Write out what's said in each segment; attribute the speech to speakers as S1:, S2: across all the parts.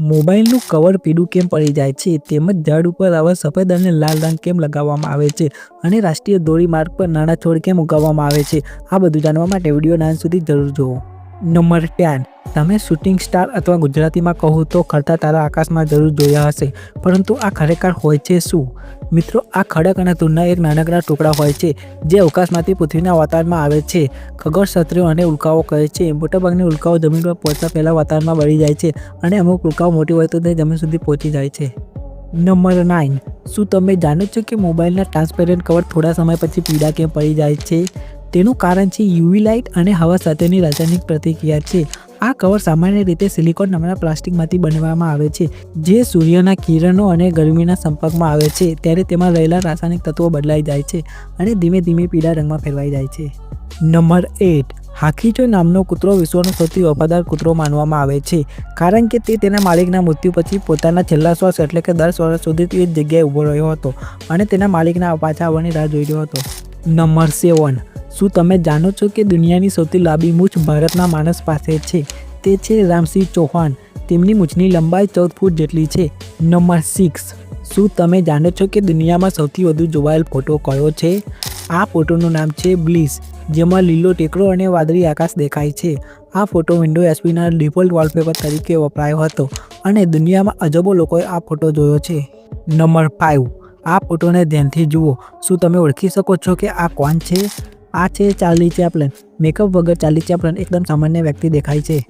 S1: મોબાઈલનું cover પીળું કેમ પડી જાય છે? તેમજ ઝાડ ઉપર આવા સફેદ અને લાલ રંગ કેમ લગાવવામાં આવે છે? અને રાષ્ટ્રીય ધોરીમાર્ગ પર નાના છોડ કેમ ઉગાવવામાં આવે છે? આ બધું જાણવા માટે વીડિયો નાન સુધી જરૂર જુઓ. Number ten. તમે શૂટિંગ સ્ટાર અથવા ગુજરાતીમાં કહું તો ખરતા તારા આકાશમાં જરૂર જોયા હશે. પરંતુ આ ખરેખર હોય છે શું? મિત્રો, આ ખડક અને ધૂળના એક નાનકડા ટુકડા હોય છે, જે અવકાશમાંથી પૃથ્વીના વાતાવરણમાં આવે છે. ખગોળશાસ્ત્રીઓ અને ઉલ્કાઓ કહે છે, મોટાભાગની ઉલ્કાઓ જમીન પર પહોંચતા પહેલાં વાતાવરણમાં બળી જાય છે અને અમુક ઉલ્કાઓ મોટી હોય તો તે જમીન સુધી પહોંચી જાય છે. Number nine. શું તમે જાણો છો કે મોબાઈલના ટ્રાન્સપેરન્ટ કવર થોડા સમય પછી પીડા કેમ પડી જાય છે? તેનું કારણ છે યુવી લાઇટ અને હવા સાથેની રાસાયણિક પ્રતિક્રિયા છે. આ કવર સામાન્ય રીતે સિલિકોન નામના પ્લાસ્ટિકમાંથી બનાવવામાં આવે છે, જે સૂર્યના કિરણો અને ગરમીના સંપર્કમાં આવે છે, ત્યારે તેમાં રહેલા રાસાયણિક તત્વો બદલાઈ જાય છે અને ધીમે ધીમે પીળા રંગમાં ફેરવાઈ જાય છે. નંબર એટ હાકીચો નામનો કૂતરો વિશ્વનો સૌથી વફાદાર કૂતરો માનવામાં આવે છે, કારણ કે તે તેના માલિકના મૃત્યુ પછી પોતાના છેલ્લા શ્વાસ એટલે કે દસ વર્ષ સુધી તે જ જગ્યાએ ઊભો રહ્યો હતો અને તેના માલિકના પાછા આવવાની રાહ જોઈ રહ્યો હતો. Number seven. શું તમે જાણો છો કે દુનિયાની સૌથી લાંબી મૂછ ભારતના માણસ પાસે છે? તે છે રામસિંહ ચૌહાણ. તેમની મૂછની લંબાઈ ચૌદ ફૂટ જેટલી છે. Number six. શું તમે જાણો છો કે દુનિયામાં સૌથી વધુ જોવાયેલ ફોટો કયો છે? આ ફોટોનું નામ છે બ્લીસ જેમાં લીલો ટેકરો અને વાદળી આકાશ દેખાય છે. આ ફોટો વિન્ડો એસપીના ડિફોલ્ટ વોલપેપર તરીકે વપરાયો હતો અને દુનિયામાં અજબો લોકોએ આ ફોટો જોયો છે. નંબર ફાઇવ આ ફોટોને ધ્યાનથી જુઓ. શું તમે ઓળખી શકો છો કે આ કોણ છે? આ છે ચાર્લી ચેપલન. મેકઅપ વગર ચાર્લી ચેપલન એકદમ સામાન્ય વ્યક્તિ દેખાય છે.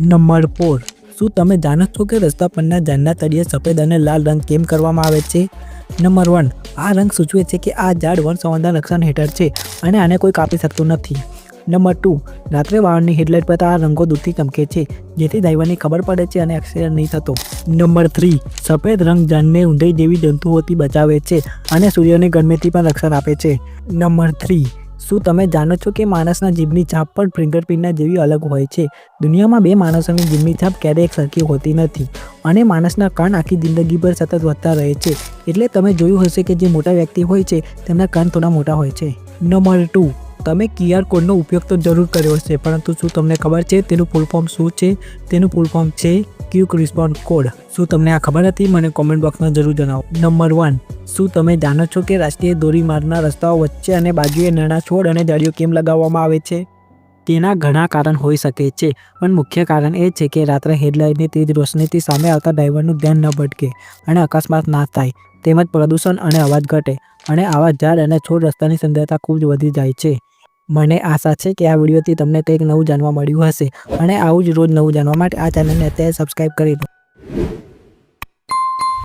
S1: Number four. શું તમે જાણો છો કે રસ્તા પરના ઝાડના તળિયે સફેદ અને લાલ રંગ કેમ કરવામાં આવે છે? Number one. આ રંગ સૂચવે છે કે આ ઝાડ વન સંવર્ધન રક્ષણ હેઠળ છે અને આને કોઈ કાપી શકતું નથી. Number two. રાત્રે વાહનની હેડલાઇટ પર આ રંગો દૂરથી ચમકે છે, જેથી ડ્રાઈવરને ખબર પડે છે અને એક્સિડન્ટ નહીં થતો. Number three. સફેદ રંગ જાનને ઊંધાઈ જેવી જંતુઓથી બચાવે છે અને સૂર્યને ગરમીથી પણ રક્ષણ આપે છે. Number three. શું તમે જાણો છો કે માણસના જીભની છાપ પણ ફિંગરપ્રિન્ટના જેવી અલગ હોય છે? દુનિયામાં બે માણસોની જીભની છાપ ક્યારેય સરખી હોતી નથી અને માણસના કાન આખી જિંદગીભર સતત વધતા રહે છે. એટલે તમે જોયું હશે કે જે મોટા વ્યક્તિ હોય છે, તેમના કાન થોડા મોટા હોય છે. Number two. તમે ક્યુઆર કોડનો ઉપયોગ તો જરૂર કર્યો હશે, પરંતુ શું તમને ખબર છે તેનું ફૂલ શું છે? તેનું ફૂલ છે ક્યુક રિસ્પોન્ડ કોડ. શું તમને આ ખબર હતી? મને કોમેન્ટ બોક્સમાં જરૂર જણાવો. નંબર વન, શું તમે જાણો છો કે રાષ્ટ્રીય ધોરીમાર્ગના રસ્તાઓ વચ્ચે અને બાજુએ નાના છોડ અને દળીઓ કેમ લગાવવામાં આવે છે? તેના ઘણા કારણ હોઈ શકે છે, પણ મુખ્ય કારણ એ છે કે રાત્રે હેડલાઇટની તેજ રોશનીથી સામે આવતા ડ્રાઈવરનું ધ્યાન ન ભટકે અને અકસ્માત ના થાય. તેમજ પ્રદૂષણ અને અવાજ ઘટે અને આવા ઝાડ અને છોડ રસ્તાની સુંદરતા ખૂબ જ વધી જાય છે. મને આશા છે કે આ વિડીયોથી તમને કંઈક નવું જાણવા મળ્યું હશે. અને આવું જ રોજ નવું જાણવા માટે આ ચેનલને અત્યારે સબસ્ક્રાઈબ કરી દો.